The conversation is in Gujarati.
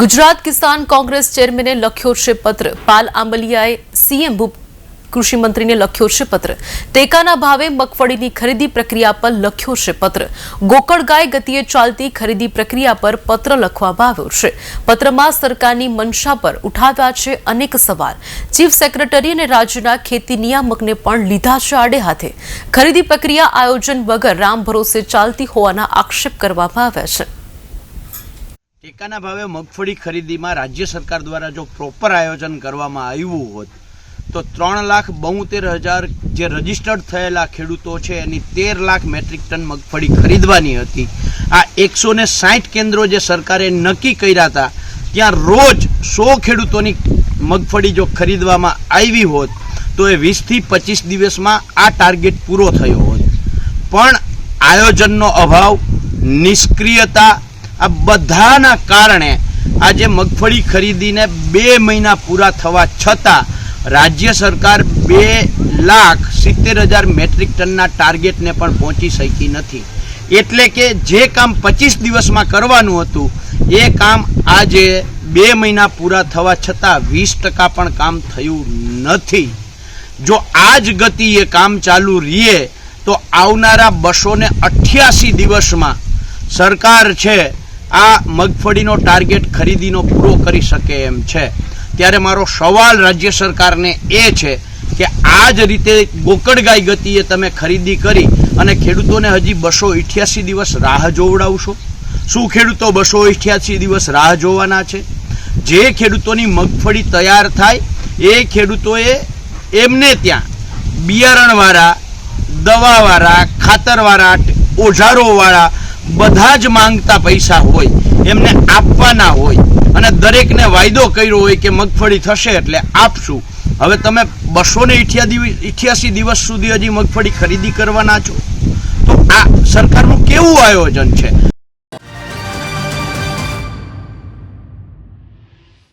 ગુજરાત કિસાન કોંગ્રેસ ચેરમેને લખ્યો છે પત્ર. પાલ આંબલિયાએ સીએમ કૃષિ મંત્રીને લખ્યો છે પત્ર. ટેકાના ભાવે મગફળીની ખરીદી પ્રક્રિયા પર લખ્યો છે પત્ર. ગોકળગાય ગતિએ ચાલતી ખરીદી પ્રક્રિયા પર પત્ર લખવામાં આવ્યો છે. પત્રમાં સરકારની મંશા પર ઉઠાવ્યા છે અનેક સવાલ. ચીફ સેક્રેટરી અને રાજ્યના ખેતી નિયામકને પણ લીધા છે આડે હાથે. ખરીદી પ્રક્રિયા આયોજન વગર રામ ભરોસે ચાલતી હોવાના આક્ષેપ કરવામાં આવ્યા છે. ટેકાના ભાવે મગફળી ખરીદીમાં રાજ્ય સરકાર દ્વારા જો પ્રોપર આયોજન કરવામાં આવ્યું હોત, તો ત્રણ લાખ બોતેર હજાર જે રજીસ્ટર્ડ થયેલા ખેડૂતો છે, એની તેર લાખ મેટ્રિક ટન મગફળી ખરીદવાની હતી. આ એકસો ને સાઠ કેન્દ્રો જે સરકારે નક્કી કર્યા હતા, ત્યાં રોજ સો ખેડૂતોની મગફળી જો ખરીદવામાં આવી હોત, તો એ વીસથી પચીસ દિવસમાં આ ટાર્ગેટ પૂરો થયો હોત. પણ આયોજનનો અભાવ, નિષ્ક્રિયતા આ બધાના કારણે આજે મગફળી ખરીદીને બે મહિના પૂરા થવા છતાં રાજ્ય સરકાર બે લાખ સિત્તેર હજાર મેટ્રિક ટનના ટાર્ગેટને પણ પહોંચી શકી નથી. એટલે કે જે કામ પચીસ દિવસમાં કરવાનું હતું, એ કામ આજે બે મહિના પૂરા થવા છતાં વીસ ટકા પણ કામ થયું નથી. જો આ જ ગતિએ કામ ચાલુ રહીએ, તો આવનારા બસો ને અઠ્યાસી દિવસમાં સરકાર છે આ મગફળીનો ટાર્ગેટ ખરીદીનો પૂરો કરી શકે એમ છે. ત્યારે મારો સવાલ રાજ્ય સરકારને એ છે કે આ જ રીતે ગોકળગાય ગતિએ તમે ખરીદી કરી અને ખેડૂતોને હજી બસો ઇઠ્યાસી દિવસ રાહ જોવડાવશો? શું ખેડૂતો બસો ઇઠ્યાસી દિવસ રાહ જોવાના છે? જે ખેડૂતોની મગફળી તૈયાર થાય, એ ખેડૂતોએ એમને ત્યાં બિયારણવાળા, દવાવાળા, ખાતરવાળા, ઓજારોવાળા બધા જ માંગતા પૈસા હોય, એમને આપવાના હોય, અને દરેકને વાયદો કર્યો હોય કે મગફળી થશે એટલે આપશું. હવે તમે બસો ને ઇઠ્યાસી દિવસ સુધી હજી મગફળી ખરીદી કરવાના છો? તો આ સરકારનું કેવું આયોજન છે?